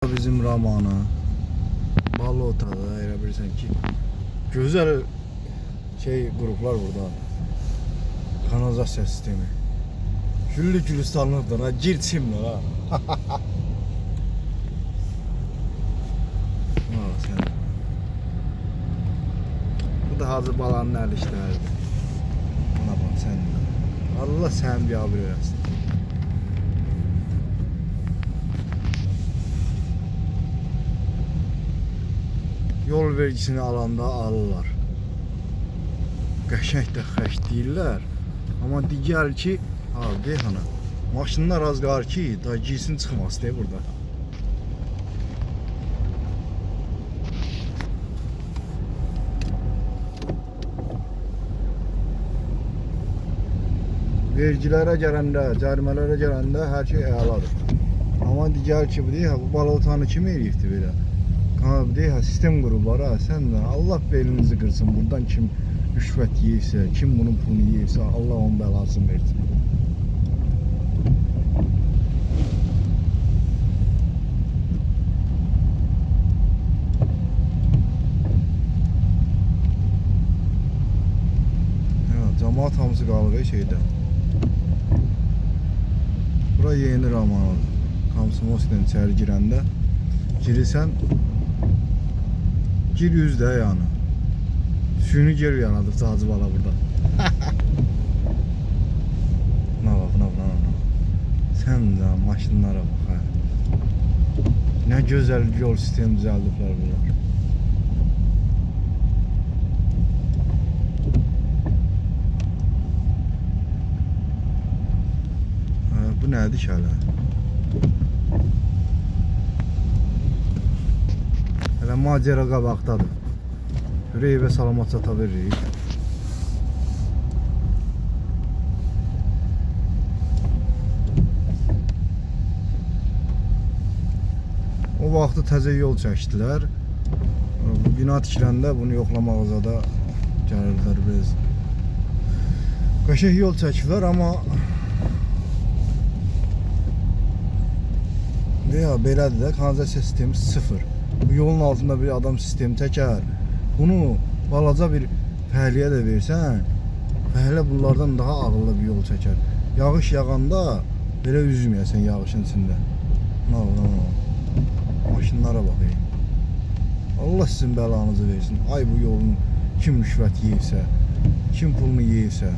Bizim Ramana Balota'da elə bilirsən ki gözəl şey qruplar burada. Kanalizasiya sistemi. Güllü gülistanlıqdır ha, gir çimdir ha. Bu da Hacı Balanın əl işləridir. Buna bax sən. Allah sən bir abir eləsin. Yol vergisini alanda alırlar. Qəşəng də xəş deyirlər. Amma digər ki, ha deyək ana. Maşınlar az qalır ki, da girsin çıxması deyə burada. Vergilərə gələndə, cərimələrə gələndə hər şey əladır. Amma digər ki, bu deyək, bu balotanı kim eləyibdi belə? Ha bir de ha, sistem qurublar ha sən də Allah belinizi qırsın. Buradan kim rüşvət yeyirsə, kim bunun pulunu yeyirsə, Allah onun bəlasını versin. Ha, cəmaət hamısı qalır şeydə. Bura yeni Ramanadır. Komsomolskdan içəri girəndə girirsən Gir yüzde yani. Suyunu geri yanadı Hacı Bala burada. buna bak buna buna buna. Sen de maşınlara bak ha. Ne güzel yol sistemi düzelttiler bunlar. Bu nedir ki? Hələ macera qabaqdadır. Görək evə salamat çata veririk. O vaxtı təzə yol çəkdilər. Bu bina tikiləndə bunu yoxlamağa zada gəlirdilər biz. Qəşəng yol çəkdilər, amma veya belədir də kanalizasiya sistemi sıfır. Bu yolun altında bir adam sistem çəkər. Bunu balaca bir fəhliyə də versən, fəhlə bunlardan daha ağıllı bir yol çəkər. Yağış yağanda belə üzməyəsən yağışın içində. Nə olur? Maşınlara bax. ey. Allah sizin bəlanızı versin. Ay bu yolun kim rüşvət yeyirsə, kim pulunu yeyirsə,